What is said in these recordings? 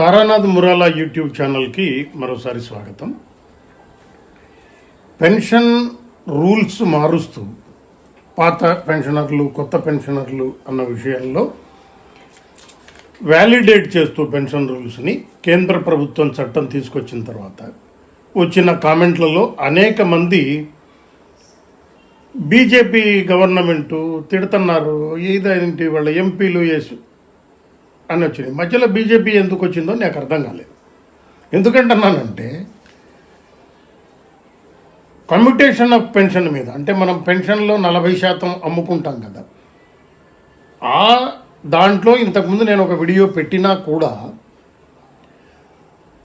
Taranath మురాలా YouTube ఛానల్కి మరోసారి స్వాగతం. పెన్షన్ రూల్స్ మారుస్తూ పాత పెన్షనర్లు కొత్త పెన్షనర్లు అన్న విషయంలో వ్యాలిడేట్ చేస్తూ పెన్షన్ రూల్స్ని కేంద్ర ప్రభుత్వం చట్టం తీసుకొచ్చిన తర్వాత వచ్చిన కామెంట్లలో అనేక మంది బీజేపీ గవర్నమెంటు తిడుతున్నారు ఏదేంటి వాళ్ళ ఎంపీలు అని వచ్చింది. మధ్యలో బీజేపీ ఎందుకు వచ్చిందో నాకు అర్థం కాలేదు. ఎందుకంటున్నానంటే కమ్యూటేషన్ ఆఫ్ పెన్షన్ మీద అంటే మనం పెన్షన్లో నలభై శాతం అమ్ముకుంటాం కదా ఆ దాంట్లో ఇంతకుముందు నేను ఒక వీడియో పెట్టినా కూడా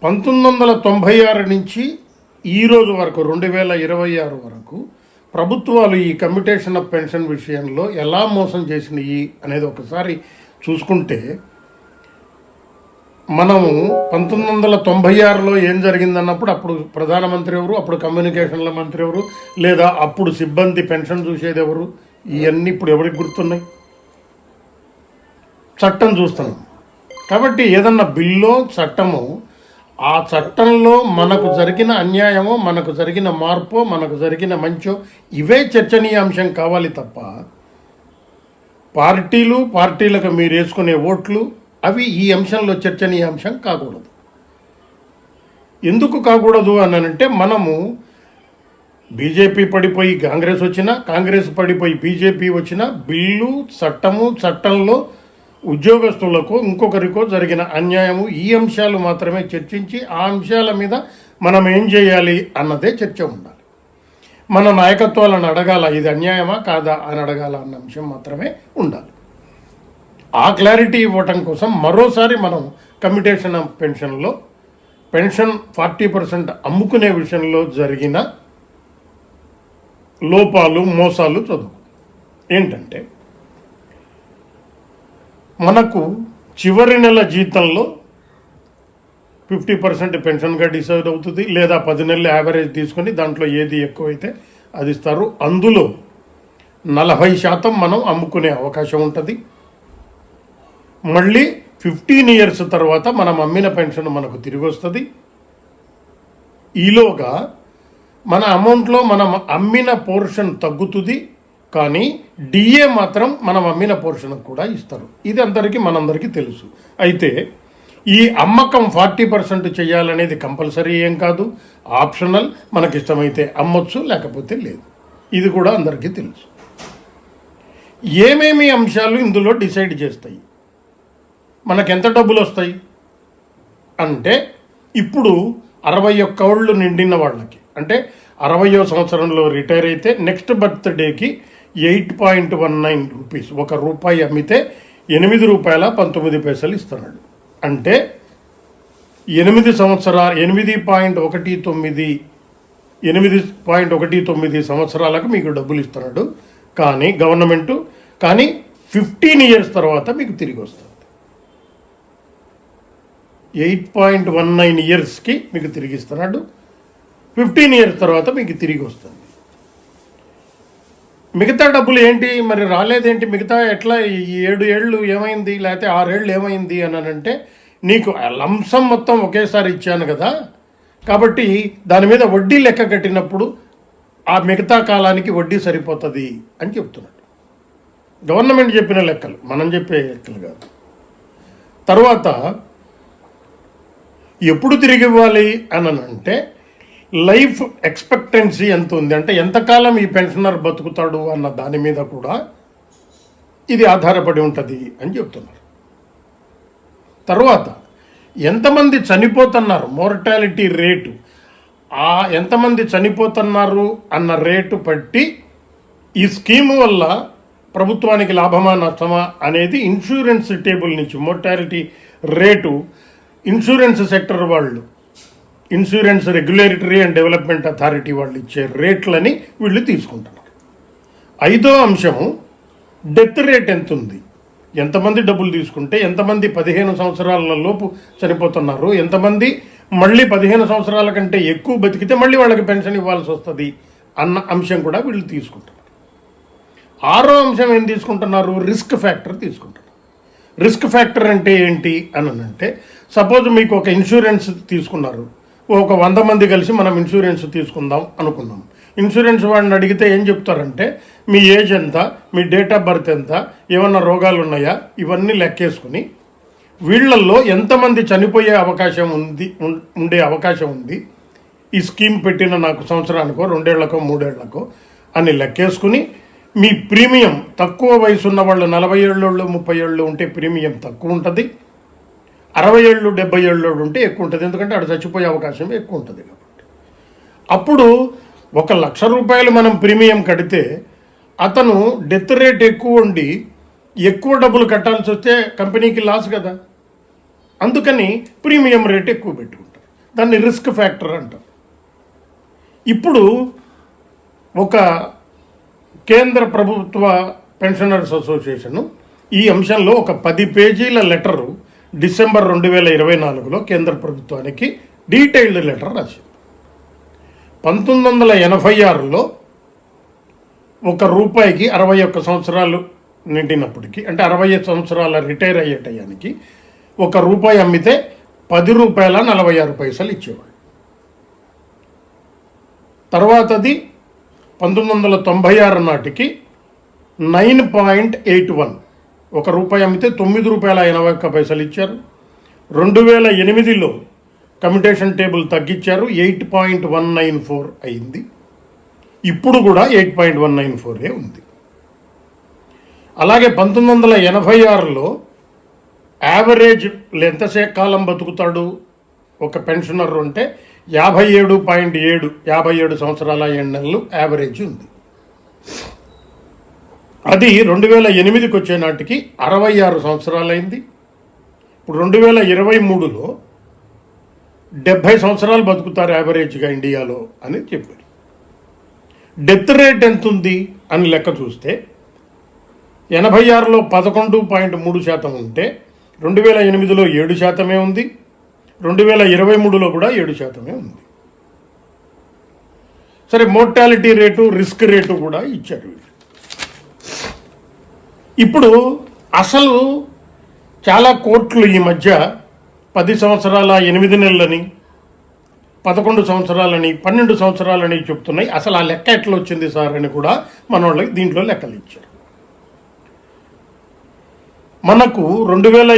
పంతొమ్మిది వందల తొంభై ఆరు నుంచి ఈ రోజు వరకు రెండు వేల ఇరవై ఆరు వరకు ప్రభుత్వాలు ఈ కమ్యూటేషన్ ఆఫ్ పెన్షన్ విషయంలో ఎలా మోసం చేసినాయి అనేది ఒకసారి చూసుకుంటే మనము పంతొమ్మిది వందల తొంభై ఆరులో ఏం జరిగిందన్నప్పుడు అప్పుడు ప్రధానమంత్రి ఎవరు? అప్పుడు కమ్యూనికేషన్ల మంత్రి ఎవరు? లేదా అప్పుడు సిబ్బంది పెన్షన్ చూసేది ఎవరు? ఇవన్నీ ఇప్పుడు ఎవరికి గుర్తున్నాయి? చట్టం చూస్తున్నాం కాబట్టి ఏదన్నా బిల్లో చట్టము ఆ చట్టంలో మనకు జరిగిన అన్యాయమో మనకు జరిగిన మార్పో మనకు జరిగిన మంచో ఇవే చర్చనీయాంశం కావాలి తప్ప పార్టీలు పార్టీలకు మీరు వేసుకునే ఓట్లు అవి ఈ అంశంలో చర్చనీయాంశం కాకూడదు. ఎందుకు కాకూడదు అని అంటే మనము బీజేపీ పడిపోయి కాంగ్రెస్ వచ్చినా కాంగ్రెస్ పడిపోయి బీజేపీ వచ్చినా బిల్లు చట్టము చట్టంలో ఉద్యోగస్తులకు ఇంకొకరికో జరిగిన అన్యాయము ఈ అంశాలు మాత్రమే చర్చించి ఆ అంశాల మీద మనం ఏం చేయాలి అన్నదే చర్చ ఉండాలి. మన నాయకత్వాలను అడగాల ఇది అన్యాయమా కాదా అని అడగాల అన్న అంశం మాత్రమే ఉండాలి. ఆ క్లారిటీ ఇవ్వటం కోసం మరోసారి మనం కమ్యూటేషన్ ఆఫ్ పెన్షన్లో పెన్షన్ ఫార్టీ పర్సెంట్ అమ్ముకునే విషయంలో జరిగిన లోపాలు మోసాలు చదువు ఏంటంటే మనకు చివరి నెల జీతంలో ఫిఫ్టీ పర్సెంట్ పెన్షన్గా డిసైడ్ అవుతుంది లేదా పది నెలలు యావరేజ్ తీసుకొని దాంట్లో ఏది ఎక్కువైతే అది ఇస్తారు. అందులో నలభై శాతం మనం అమ్ముకునే అవకాశం ఉంటుంది. మళ్ళీ ఫిఫ్టీన్ ఇయర్స్ తర్వాత మనం అమ్మిన పెన్షన్ మనకు తిరిగి వస్తుంది. ఈలోగా మన అమౌంట్లో మనం అమ్మిన పోర్షన్ తగ్గుతుంది కానీ డిఏ మాత్రం మనం అమ్మిన పోర్షన్ కూడా ఇస్తారు. ఇది అందరికీ మనందరికీ తెలుసు. అయితే ఈ అమ్మకం ఫార్టీ పర్సెంట్ చేయాలనేది కంపల్సరీ ఏం కాదు ఆప్షనల్ మనకి ఇష్టమైతే అమ్మొచ్చు లేకపోతే లేదు. ఇది కూడా అందరికీ తెలుసు. ఏమేమి అంశాలు ఇందులో డిసైడ్ చేస్తాయి? మనకు ఎంత డబ్బులు వస్తాయి? అంటే ఇప్పుడు అరవై ఒక్క ఒళ్ళు నిండిన వాళ్ళకి. అంటే అరవయో సంవత్సరంలో రిటైర్ అయితే నెక్స్ట్ బర్త్డేకి eight point one nine rupees. ఒక రూపాయి అమ్మితే ఎనిమిది రూపాయల పంతొమ్మిది పైసలు ఇస్తున్నాడు. అంటే ఎనిమిది సంవత్సరాలు ఎనిమిది పాయింట్ ఒకటి తొమ్మిది ఎనిమిది పాయింట్ ఒకటి తొమ్మిది సంవత్సరాలకు మీకు డబ్బులు ఇస్తున్నాడు. కానీ గవర్నమెంటు కానీ ఫిఫ్టీన్ ఇయర్స్ తర్వాత మీకు తిరిగి వస్తుంది. ఎయిట్ పాయింట్ వన్ నైన్ ఇయర్స్కి మీకు తిరిగి ఇస్తున్నాడు ఫిఫ్టీన్ ఇయర్స్ తర్వాత మీకు తిరిగి వస్తుంది. మిగతా డబ్బులు ఏంటి? మరి రాలేదేంటి? మిగతా ఎట్లా? ఈ ఏడు ఏళ్ళు ఏమైంది? లేకపోతే ఆరేళ్ళు ఏమైంది అని అంటే నీకు ఆ లంసం మొత్తం ఒకేసారి ఇచ్చాను కదా. కాబట్టి దాని మీద వడ్డీ లెక్క కట్టినప్పుడు ఆ మిగతా కాలానికి వడ్డీ సరిపోతుంది అని చెప్తున్నాడు. గవర్నమెంట్ చెప్పిన లెక్కలు మనం చెప్పే లెక్కలు కాదు. తర్వాత ఎప్పుడు తిరిగి ఇవ్వాలి అని అంటే లైఫ్ ఎక్స్పెక్టెన్సీ ఎంత ఉంది? అంటే ఎంతకాలం ఈ పెన్షనర్ బతుకుతాడు అన్న దాని మీద కూడా ఇది ఆధారపడి ఉంటుంది అని చెప్తున్నారు. తర్వాత ఎంతమంది చనిపోతున్నారు? మోర్టాలిటీ రేటు ఆ ఎంతమంది చనిపోతున్నారు అన్న రేటు బట్టి ఈ స్కీమ్ వల్ల ప్రభుత్వానికి లాభమా నష్టమా అనేది ఇన్సూరెన్స్ టేబుల్ నుంచి మోర్టాలిటీ రేటు ఇన్సూరెన్స్ సెక్టర్ వాళ్ళు insurance regulatory and development authority వాళ్ళు ఇచ్చే రేట్లని వీళ్ళు తీసుకుంటున్నారు. ఐదో అంశం డెత్ రేట్ ఎంత ఉంది ఎంతమంది డబ్బులు తీసుకుంటే ఎంతమంది పదిహేను సంవత్సరాల లోపు చనిపోతున్నారు? ఎంతమంది మళ్ళీ పదిహేను సంవత్సరాల కంటే ఎక్కువ బతికితే మళ్ళీ వాళ్ళకి పెన్షన్ ఇవ్వాల్సి వస్తుంది? అన్న అంశం కూడా వీళ్ళు తీసుకుంటారు ఆరో అంశం ఏం తీసుకుంటున్నారు? రిస్క్ ఫ్యాక్టర్ తీసుకుంటారు రిస్క్ ఫ్యాక్టర్ అంటే ఏంటి అని అంటే సపోజ్ మీకు ఒక ఇన్సూరెన్స్ తీసుకున్నారు. ఒక వంద మంది కలిసి మనం ఇన్సూరెన్స్ తీసుకుందాం అనుకున్నాం. ఇన్సూరెన్స్ వాడిని అడిగితే ఏం చెప్తారంటే మీ ఏజ్ ఎంత మీ డేట్ ఆఫ్ బర్త్ ఎంత ఏమన్నా రోగాలు ఉన్నాయా? ఇవన్నీ లెక్కేసుకుని వీళ్ళల్లో ఎంతమంది చనిపోయే అవకాశం ఉంది ఉండే అవకాశం ఉంది ఈ స్కీమ్ పెట్టిన నాకు సంవత్సరానికో రెండేళ్ళకో మూడేళ్ళకో అని లెక్కేసుకుని మీ ప్రీమియం తక్కువ వయసు ఉన్న వాళ్ళు నలభై ఏళ్ళు ముప్పై ఏళ్ళు ఉంటే ప్రీమియం తక్కువ ఉంటుంది. అరవై ఏళ్ళు డెబ్బై ఏళ్ళు ఉంటే ఎక్కువ ఉంటుంది. ఎందుకంటే అక్కడ చచ్చిపోయే అవకాశం ఎక్కువ ఉంటుంది కాబట్టి. అప్పుడు ఒక లక్ష రూపాయలు మనం ప్రీమియం కడితే అతను డెత్ రేట్ ఎక్కువ ఉండి ఎక్కువ డబ్బులు కట్టాల్సి వస్తే కంపెనీకి లాస్ కదా. అందుకని ప్రీమియం రేట్ ఎక్కువ పెట్టుకుంటారు. దాన్ని రిస్క్ ఫ్యాక్టర్ అంటారు. ఇప్పుడు ఒక కేంద్ర ప్రభుత్వ పెన్షనర్స్ అసోసియేషను ఈ అంశంలో ఒక పది పేజీల లెటరు డిసెంబర్ రెండు వేల ఇరవై నాలుగులో కేంద్ర ప్రభుత్వానికి డీటెయిల్డ్ లెటర్ రాసింది. పంతొమ్మిది వందల ఎనభై ఆరులో ఒక రూపాయికి అరవై ఒక్క సంవత్సరాలు నిండినప్పటికీ అంటే అరవై సంవత్సరాల రిటైర్ అయ్యే టయానికి ఒక రూపాయి అమ్మితే పది రూపాయల నలభై ఆరు పైసలు ఇచ్చేవాడు తర్వాతది పంతొమ్మిది వందల తొంభై ఆరు నాటికి నైన్ పాయింట్ ఎయిట్ వన్. ఒక రూపాయి అమ్మితే తొమ్మిది రూపాయల ఎనభై ఒక్క పైసలు ఇచ్చారు. రెండు వేల ఎనిమిదిలో కమ్యూటేషన్ టేబుల్ తగ్గించారు. Eight point one nine four అయింది. ఇప్పుడు కూడా ఎయిట్ పాయింట్ వన్ నైన్ ఫోరే ఉంది. అలాగే పంతొమ్మిది వందల ఎనభై ఆరులో యావరేజ్ ఎంతసే కాలం బతుకుతాడు? ఒక పెన్షనర్ అంటే యాభై ఏడు పాయింట్ ఏడు యాభై ఏడు సంవత్సరాల ఏడు నెలలు యావరేజ్ ఉంది. అది రెండు వేల ఎనిమిదికి వచ్చే నాటికి అరవై ఆరు సంవత్సరాలైంది. ఇప్పుడు రెండు వేల ఇరవై మూడులో డెబ్భై సంవత్సరాలు బతుకుతారు యావరేజ్గా ఇండియాలో అని చెప్పారు. డెత్ రేట్ ఎంత ఉంది అని లెక్క చూస్తే ఎనభై ఆరులో పదకొండు పాయింట్ మూడు శాతం ఉంటే రెండు వేల ఎనిమిదిలో ఏడు శాతమే ఉంది. రెండు వేల ఇరవై మూడులో కూడా ఏడు శాతమే ఉంది. సరే మోర్టాలిటీ రేటు రిస్క్ రేటు కూడా ఇచ్చారు ఇప్పుడు అసలు చాలా కోట్లు ఈ మధ్య పది సంవత్సరాల ఎనిమిది నెలలని పదకొండు సంవత్సరాలని పన్నెండు సంవత్సరాలని చెప్తున్నాయి. అసలు ఆ లెక్క ఎట్లా వచ్చింది సార్ అని కూడా మన వాళ్ళకి దీంట్లో లెక్కలు ఇచ్చారు. మనకు రెండు వేల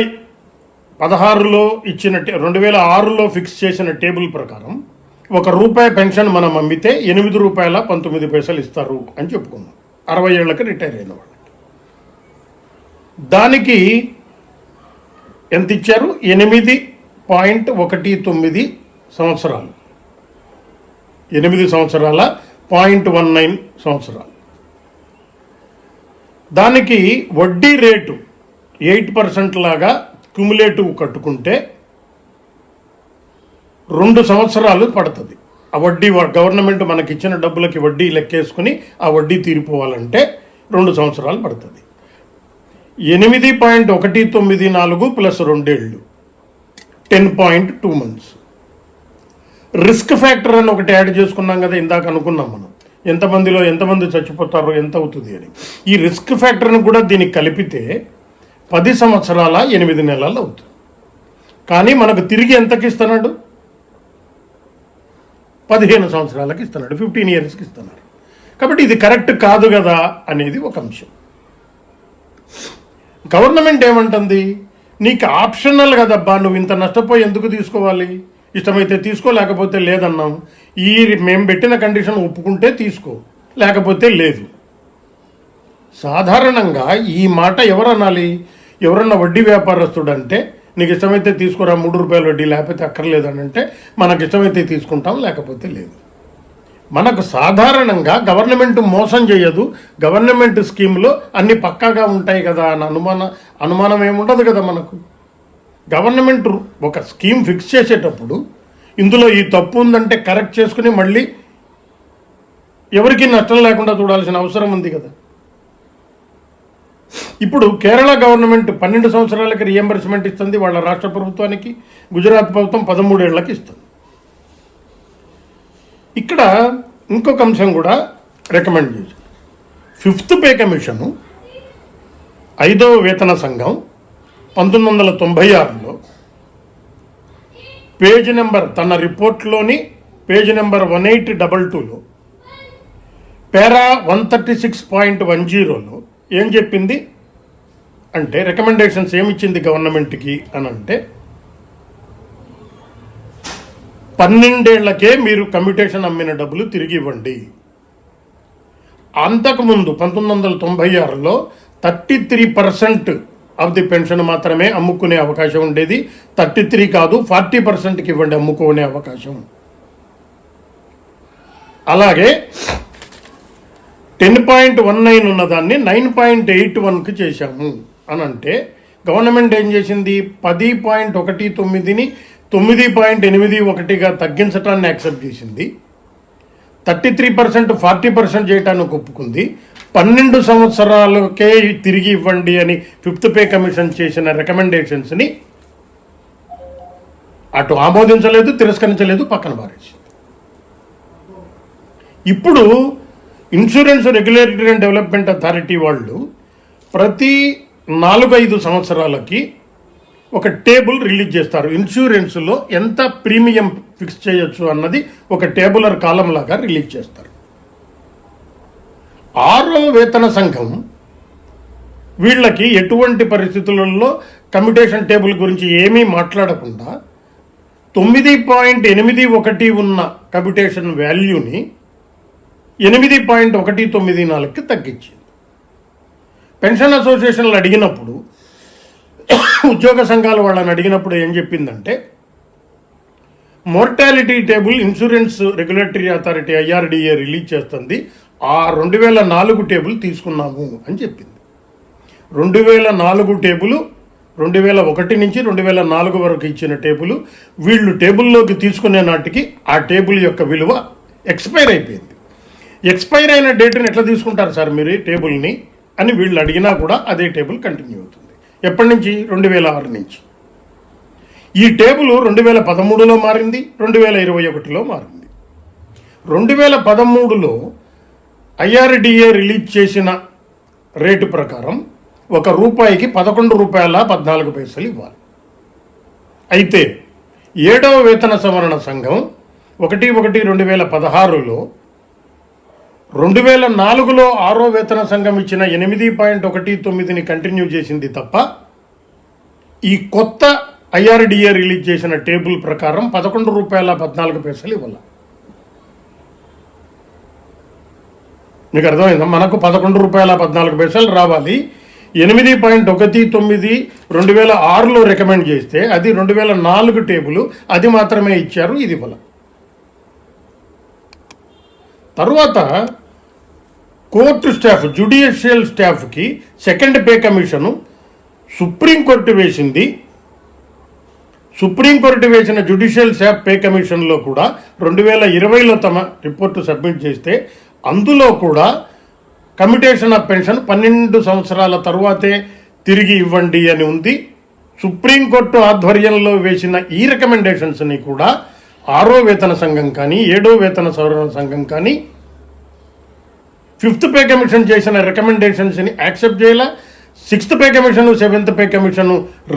పదహారులో ఇచ్చిన టే- రెండు వేల ఆరులో ఫిక్స్ చేసిన టేబుల్ ప్రకారం ఒక రూపాయి పెన్షన్ మనం అమ్మితే ఎనిమిది రూపాయల పంతొమ్మిది పైసలు ఇస్తారు అని చెప్పుకున్నాం. అరవై ఏళ్ళకి రిటైర్ అయిన వాళ్ళకి. దానికి ఎంత ఇచ్చారు ఎనిమిది పాయింట్ ఒకటి తొమ్మిది సంవత్సరాలు. ఎనిమిది సంవత్సరాల పాయింట్ వన్ నైన్ సంవత్సరాలు. దానికి వడ్డీ రేటు ఎయిట్ పర్సెంట్ లాగా క్యుములేటివ్ కట్టుకుంటే రెండు సంవత్సరాలు పడుతుంది. ఆ వడ్డీ గవర్నమెంట్ మనకి ఇచ్చిన డబ్బులకి వడ్డీ లెక్కేసుకుని ఆ వడ్డీ తీరిపోవాలంటే రెండు సంవత్సరాలు పడుతుంది. ఎనిమిది పాయింట్ ఒకటి తొమ్మిది నాలుగు ప్లస్ రెండేళ్ళు. Ten point two months. Risk factor అని ఒకటి యాడ్ చేసుకున్నాం కదా ఇందాక అనుకున్నాం మనం. ఎంతమందిలో ఎంతమంది చచ్చిపోతారో ఎంత అవుతుంది అని. ఈ రిస్క్ ఫ్యాక్టర్ని కూడా దీనికి కలిపితే పది సంవత్సరాల ఎనిమిది నెలలు అవుతుంది. కానీ మనకు తిరిగి ఎంతకి ఇస్తున్నాడు? పదిహేను సంవత్సరాలకి ఇస్తున్నాడు ఫిఫ్టీన్ ఇయర్స్కి ఇస్తున్నాడు. కాబట్టి ఇది కరెక్ట్ కాదు కదా అనేది ఒక అంశం. గవర్నమెంట్ ఏమంటుంది? నీకు ఆప్షనల్ కదబ్బా నువ్వు ఇంత నష్టపోయి ఎందుకు తీసుకోవాలి? ఇష్టమైతే తీసుకో లేకపోతే లేదన్నాం. ఈ మేము పెట్టిన కండిషన్ ఒప్పుకుంటే తీసుకో లేకపోతే లేదు. సాధారణంగా ఈ మాట ఎవరు అనాలి? ఎవరన్నా వడ్డీ వ్యాపారస్తుడు అంటే నీకు ఇష్టమైతే తీసుకురా మూడు రూపాయల వడ్డీ లేకపోతే అక్కర్లేదని అంటే మనకు ఇష్టమైతే తీసుకుంటాం లేకపోతే లేదు. మనకు సాధారణంగా గవర్నమెంట్ మోసం చేయదు. గవర్నమెంట్ స్కీమ్లో అన్ని పక్కాగా ఉంటాయి కదా అని అనుమాన అనుమానం ఏముండదు కదా మనకు. గవర్నమెంట్ ఒక స్కీమ్ ఫిక్స్ చేసేటప్పుడు ఇందులో ఈ తప్పు ఉందంటే కరెక్ట్ చేసుకుని మళ్ళీ ఎవరికి నష్టం లేకుండా చూడాల్సిన అవసరం ఉంది కదా. ఇప్పుడు కేరళ గవర్నమెంట్ పన్నెండు సంవత్సరాలకి రియంబర్స్మెంట్ ఇస్తుంది వాళ్ళ రాష్ట్ర ప్రభుత్వానికి గుజరాత్ ప్రభుత్వం పదమూడేళ్ళకి ఇస్తుంది. ఇక్కడ ఇంకొక అంశం కూడా రికమెండ్ చేశారు. ఫిఫ్త్ పే కమిషను ఐదవ వేతన సంఘం పంతొమ్మిది వందల తొంభై ఆరులో పేజ్ నెంబర్ తన రిపోర్ట్లోని page number one eight double టూలో para one thirty six point one జీరోలో ఏం చెప్పింది? అంటే రికమెండేషన్స్ ఏమిచ్చింది గవర్నమెంట్కి అని అంటే పన్నెండేళ్ళకే మీరు కమ్యూటేషన్ అమ్మిన డబ్బులు తిరిగి ఇవ్వండి. అంతకుముందు పంతొమ్మిది వందల తొంభై ఆరులో thirty three percent of the pension మాత్రమే అమ్ముకునే అవకాశం ఉండేది. థర్టీ త్రీ కాదు ఫార్టీ పర్సెంట్కి ఇవ్వండి అమ్ముకునే అవకాశం. అలాగే టెన్ పాయింట్ వన్ నైన్ ఉన్నదాన్ని నైన్ పాయింట్ ఎయిట్ వన్కి చేశాము. అని అంటే గవర్నమెంట్ ఏం చేసింది? పది పాయింట్ ఒకటి తొమ్మిదిని తొమ్మిది పాయింట్ ఎనిమిది ఒకటిగా తగ్గించటాన్ని యాక్సెప్ట్ చేసింది. Thirty three percent forty percent చేయటానికి ఒప్పుకుంది. పన్నెండు సంవత్సరాలకే తిరిగి ఇవ్వండి అని ఫిఫ్త్ పే కమిషన్ చేసిన రికమెండేషన్స్ని అటు ఆమోదించలేదు తిరస్కరించలేదు పక్కన పారేసింది. ఇప్పుడు insurance regulatory and development authority వాళ్ళు ప్రతి నాలుగైదు సంవత్సరాలకి ఒక టేబుల్ రిలీజ్ చేస్తారు. ఇన్సూరెన్స్లో ఎంత ప్రీమియం ఫిక్స్ చేయొచ్చు అన్నది ఒక టేబులర్ కాలం లాగా రిలీజ్ చేస్తారు. ఆరో వేతన సంఘం వీళ్ళకి ఎటువంటి పరిస్థితులలో కమ్యూటేషన్ టేబుల్ గురించి ఏమీ మాట్లాడకుండా తొమ్మిది పాయింట్ ఎనిమిది ఒకటి ఉన్న కమ్యూటేషన్ వాల్యూని ఎనిమిది పాయింట్ ఒకటి తొమ్మిది నాలుగుకి తగ్గించింది. పెన్షన్ అసోసియేషన్లు అడిగినప్పుడు ఉద్యోగ సంఘాలు వాళ్ళని అడిగినప్పుడు ఏం చెప్పిందంటే mortality table insurance regulatory authority IRDA release చేస్తుంది ఆ రెండు వేల నాలుగు టేబుల్ తీసుకున్నాము అని చెప్పింది. రెండు వేల నాలుగు టేబుల్ రెండు వేల ఒకటి నుంచి రెండు వేల నాలుగు వరకు ఇచ్చిన టేబుల్ వీళ్ళు టేబుల్లోకి తీసుకునే నాటికి ఆ టేబుల్ యొక్క విలువ ఎక్స్పైర్ అయిపోయింది. ఎక్స్పైర్ అయిన డేట్ని ఎట్లా తీసుకుంటారు సార్ మీరు ఈ టేబుల్ని అని వీళ్ళు అడిగినా కూడా అదే టేబుల్ కంటిన్యూ అవుతుంది. ఎప్పటి నుంచి? రెండు వేల ఆరు నుంచి. ఈ టేబుల్ రెండు వేల పదమూడులో మారింది. రెండు వేల ఇరవై ఒకటిలో మారింది రెండు వేల పదమూడులో ఐఆర్డిఏ రిలీజ్ చేసిన రేటు ప్రకారం ఒక రూపాయికి పదకొండు రూపాయల పద్నాలుగు పైసలు ఇవ్వాలి. అయితే ఏడవ వేతన సవరణ సంఘం ఒకటి ఒకటి రెండు వేల పదహారులో రెండు వేల నాలుగులో ఆరో వేతన సంఘం ఇచ్చిన ఎనిమిది పాయింట్ ఒకటి తొమ్మిదిని కంటిన్యూ చేసింది తప్ప ఈ కొత్త ఐఆర్డిఏ రిలీజ్ చేసిన టేబుల్ ప్రకారం పదకొండు రూపాయల పద్నాలుగు పైసలు ఇవ్వాలి. మీకు అర్థమైందా మనకు పదకొండు రూపాయల పద్నాలుగు పైసలు రావాలి. ఎనిమిది పాయింట్ ఒకటి తొమ్మిది రెండు వేల ఆరులో రికమెండ్ చేస్తే అది రెండు వేల నాలుగు టేబుల్ అది మాత్రమే ఇచ్చారు ఇది ఇవ్వాలి. తరువాత కోర్టు స్టాఫ్ జ్యుడిషియల్ స్టాఫ్కి second pay commission supreme court వేసింది. సుప్రీంకోర్టు వేసిన జ్యుడిషియల్ స్టాఫ్ పే కమిషన్లో కూడా రెండు వేల ఇరవైలో తమ రిపోర్టు సబ్మిట్ చేస్తే అందులో కూడా కమిటేషన్ ఆఫ్ పెన్షన్ పన్నెండు సంవత్సరాల తర్వాతే తిరిగి ఇవ్వండి అని ఉంది. సుప్రీంకోర్టు ఆధ్వర్యంలో వేసిన ఈ రికమెండేషన్స్ని కూడా ఆరో వేతన సంఘం కానీ ఏడో వేతన సవరణ సంఘం కానీ ఫిఫ్త్ పే కమిషన్ చేసిన రికమెండేషన్స్ని యాక్సెప్ట్ చేయాలా? Sixth pay commission seventh pay commission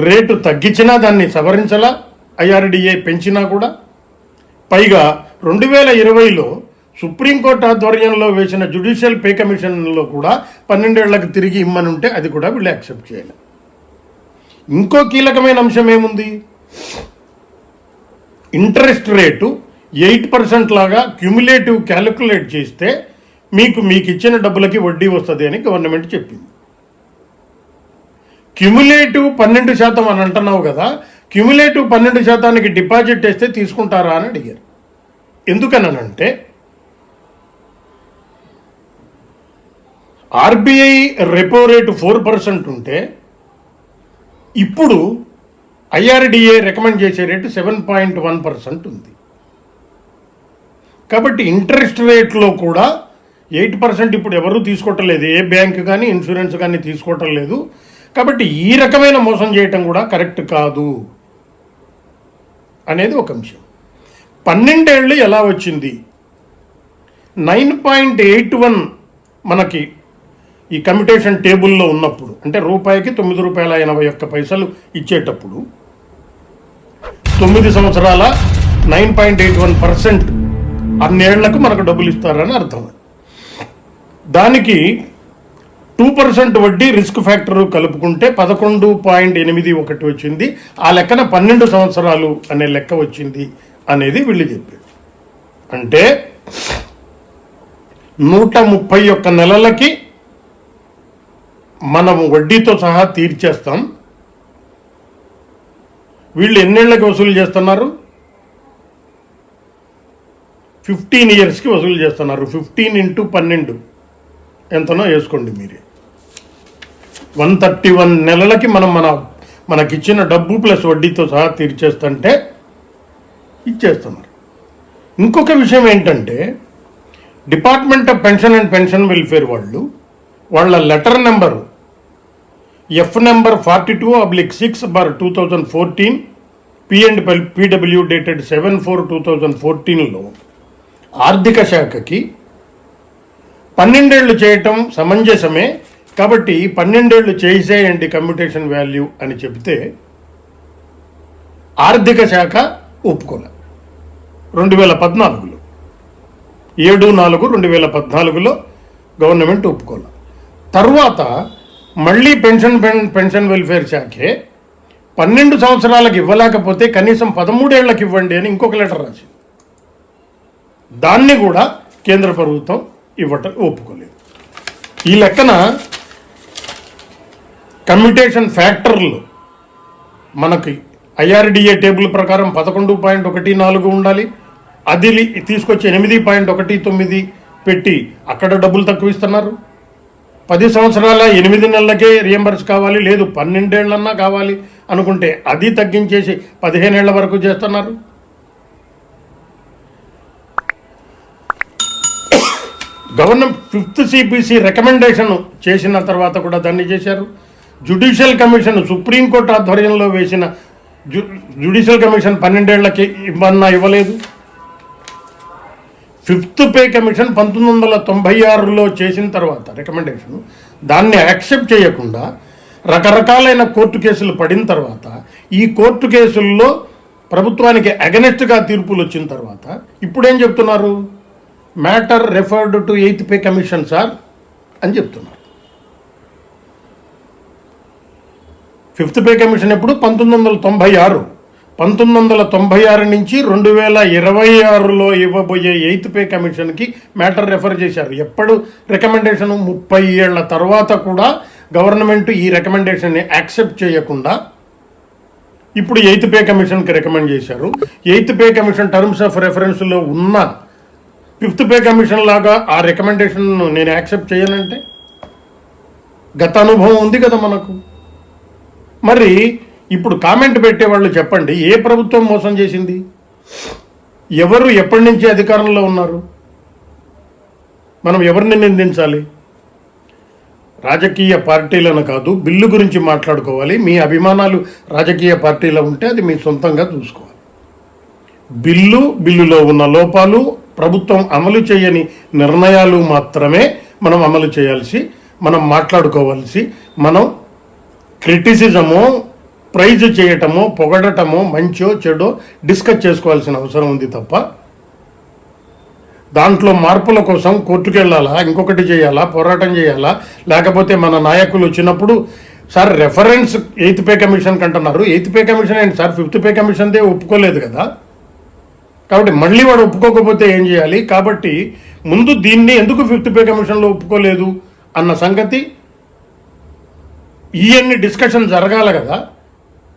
rate తగ్గించినా దాన్ని సవరించలా? ఐఆర్డిఏ పెంచినా కూడా? పైగా రెండు వేల ఇరవైలో సుప్రీంకోర్టు ఆధ్వర్యంలో వేసిన జ్యుడిషియల్ పే కమిషన్లో కూడా పన్నెండేళ్ళకు తిరిగి ఇమ్మనుంటే అది కూడా వీళ్ళు యాక్సెప్ట్ చేయాలి. ఇంకో కీలకమైన అంశం ఏముంది? ఇంట్రెస్ట్ రేటు ఎయిట్ పర్సెంట్ లాగా క్యుములేటివ్ క్యాలిక్యులేట్ చేస్తే మీకు మీకు ఇచ్చిన డబ్బులకి వడ్డీ వస్తుంది అని గవర్నమెంట్ చెప్పింది. క్యుములేటివ్ పన్నెండు శాతం అని అంటున్నావు కదా క్యుములేటివ్ పన్నెండు శాతానికి డిపాజిట్ వేస్తే తీసుకుంటారా అని అడిగారు. ఎందుకనంటే RBI repo rate four percent ఉంటే ఇప్పుడు ఐఆర్డిఏ రికమెండ్ చేసే rate seven point one percent ఉంది. కాబట్టి ఇంట్రెస్ట్ రేట్లో కూడా ఎయిట్ పర్సెంట్ ఇప్పుడు ఎవరూ తీసుకోవటం లేదు ఏ బ్యాంక్ కానీ ఇన్సూరెన్స్ కానీ తీసుకోవటం లేదు కాబట్టి ఈ రకమైన మోసం చేయటం కూడా కరెక్ట్ కాదు అనేది ఒక అంశం. పన్నెండేళ్ళు ఎలా వచ్చింది? నైన్ పాయింట్ ఎయిట్ వన్ మనకి ఈ కమిటేషన్ టేబుల్లో ఉన్నప్పుడు అంటే రూపాయికి తొమ్మిది రూపాయల ఎనభై ఒక్క పైసలు ఇచ్చేటప్పుడు తొమ్మిది సంవత్సరాల nine point eight one percent అన్నేళ్ళకు మనకు డబ్బులు ఇస్తారని అర్థం దానికి టూ పర్సెంట్ వడ్డీ రిస్క్ ఫ్యాక్టర్ కలుపుకుంటే పదకొండు పాయింట్ ఎనిమిది ఒకటి వచ్చింది. ఆ లెక్కన పన్నెండు సంవత్సరాలు అనే లెక్క వచ్చింది అనేది వీళ్ళు చెప్పారు. అంటే నూట ముప్పై ఒక్క నెలలకి మనం వడ్డీతో సహా తీర్చేస్తాం. వీళ్ళు ఎన్నేళ్ళకి వసూలు చేస్తున్నారు? ఫిఫ్టీన్ ఇయర్స్కి వసూలు చేస్తున్నారు. ఫిఫ్టీన్ ఇంటూ పన్నెండు. ఎంతనో వేసుకోండి మీరే. వన్ థర్టీ వన్ నెలలకి మనం మన మనకిచ్చిన డబ్బు ప్లస్ వడ్డీతో సహా తీర్చేస్తుంటే ఇచ్చేస్తున్నారు. ఇంకొక విషయం ఏంటంటే department of pension and pension welfare వాళ్ళు వాళ్ళ letter number F number forty two oblique six bar two thousand fourteen P and PW dated seven four two thousand ఫోర్టీన్లో ఆర్థిక శాఖకి పన్నెండేళ్ళు చేయటం సమంజసమే. కాబట్టి పన్నెండేళ్ళు చేసేయండి కమ్యూటేషన్ వాల్యూ అని చెబితే ఆర్థిక శాఖ ఒప్పుకోలే రెండు వేల పద్నాలుగులో. ఏడు నాలుగు రెండు వేల పద్నాలుగులో గవర్నమెంట్ ఒప్పుకోలే తర్వాత మళ్ళీ పెన్షన్ పెన్ పెన్షన్ వెల్ఫేర్ శాఖే పన్నెండు సంవత్సరాలకు ఇవ్వలేకపోతే కనీసం పదమూడేళ్ళకు ఇవ్వండి అని ఇంకొక లెటర్ రాసింది. దాన్ని కూడా కేంద్ర ప్రభుత్వం ఇవ్వటం ఒప్పుకోలేదు. ఈ లెక్కన కమ్యూటేషన్ ఫ్యాక్టర్లు మనకి ఐఆర్డిఏ టేబుల్ ప్రకారం పదకొండు పాయింట్ ఒకటి నాలుగు ఉండాలి. అది తీసుకొచ్చి ఎనిమిది పాయింట్ ఒకటి తొమ్మిది పెట్టి అక్కడ డబ్బులు తక్కువ ఇస్తున్నారు. పది సంవత్సరాల ఎనిమిది నెలలకే రియంబర్స్ కావాలి లేదు పన్నెండేళ్ళన్నా కావాలి అనుకుంటే అది తగ్గించేసి పదిహేనేళ్ళ వరకు చేస్తున్నారు. గవర్నమెంట్ ఫిఫ్త్ సిపిసి రికమెండేషన్ చేసిన తర్వాత కూడా దాన్ని చేశారు. జుడిషియల్ కమిషన్ సుప్రీంకోర్టు ఆధ్వర్యంలో వేసిన జు జుడిషియల్ కమిషన్ పన్నెండేళ్ళకి ఇవ్వన్నా ఇవ్వలేదు. ఫిఫ్త్ పే కమిషన్ పంతొమ్మిది వందల తొంభై ఆరులో చేసిన తర్వాత రికమెండేషన్ దాన్ని యాక్సెప్ట్ చేయకుండా రకరకాలైన కోర్టు కేసులు పడిన తర్వాత ఈ కోర్టు కేసుల్లో ప్రభుత్వానికి అగనెస్ట్గా తీర్పులు వచ్చిన తర్వాత ఇప్పుడేం చెప్తున్నారు? Matter referred to eighth pay commission sir అని చెప్తున్నారు. ఫిఫ్త్ పే కమిషన్ ఎప్పుడు? పంతొమ్మిది వందల తొంభై ఆరు. పంతొమ్మిది వందల తొంభై ఆరు నుంచి రెండు వేల ఇరవై ఆరులో ఇవ్వబోయే ఎయిత్ పే కమిషన్కి మ్యాటర్ రెఫర్ చేశారు. ఎప్పుడు? రికమెండేషన్ ముప్పై ఏళ్ళ తర్వాత కూడా గవర్నమెంట్ ఈ రికమెండేషన్ని యాక్సెప్ట్ చేయకుండా ఇప్పుడు ఎయిత్ పే కమిషన్కి రికమెండ్ చేశారు. Eighth pay commission terms of రెఫరెన్స్లో ఉన్న ఫిఫ్త్ పే కమిషన్ లాగా ఆ రికమెండేషన్ నేను యాక్సెప్ట్ చేయనంటే గత అనుభవం ఉంది కదా మనకు. మరి ఇప్పుడు కామెంట్ పెట్టేవాళ్ళు చెప్పండి ఏ ప్రభుత్వం మోసం చేసింది? ఎవరు ఎప్పటి నుంచి అధికారంలో ఉన్నారు? మనం ఎవరిని నిందించాలి? రాజకీయ పార్టీలను కాదు బిల్లు గురించి మాట్లాడుకోవాలి. మీ అభిమానాలు రాజకీయ పార్టీలో ఉంటే అది మీ సొంతంగా చూసుకోవాలి. బిల్లు బిల్లులో ఉన్న లోపాలు ప్రభుత్వం అమలు చేయని నిర్ణయాలు మాత్రమే మనం అమలు చేయాల్సి మనం మాట్లాడుకోవాల్సి మనం క్రిటిసిజము ప్రైజ్ చేయటమో పొగడటమో మంచో చెడో డిస్కస్ చేసుకోవాల్సిన అవసరం ఉంది తప్ప దాంట్లో మార్పుల కోసం కోర్టుకు వెళ్ళాలా ఇంకొకటి చేయాలా పోరాటం చేయాలా లేకపోతే మన నాయకులు వచ్చినప్పుడు sir reference eighth pay commission అంటున్నారు ఎయిత్ పే కమిషన్ ఏంటి సార్? ఫిఫ్త్ పే కమిషన్దే ఒప్పుకోలేదు కదా. కాబట్టి మళ్ళీ వాడు ఒప్పుకోకపోతే ఏం చేయాలి? కాబట్టి ముందు దీన్ని ఎందుకు ఫిఫ్త్ పే కమిషన్లో ఒప్పుకోలేదు అన్న సంగతి ఇవన్నీ డిస్కషన్ జరగాల కదా.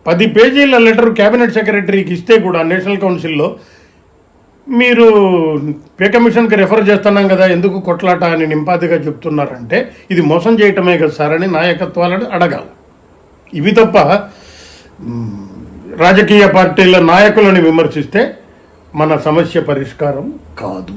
పది పేజీల లెటర్ క్యాబినెట్ సెక్రటరీకి ఇస్తే కూడా నేషనల్ కౌన్సిల్లో మీరు పే కమిషన్కి రెఫర్ చేస్తున్నాం కదా ఎందుకు కొట్లాట అని నింపాదిగా చెప్తున్నారంటే ఇది మోసం చేయటమే కదా సార్ అని నాయకత్వాలను అడగాలి. ఇవి తప్ప రాజకీయ పార్టీల నాయకులను విమర్శిస్తే మన సమస్య పరిష్కారం కాదు.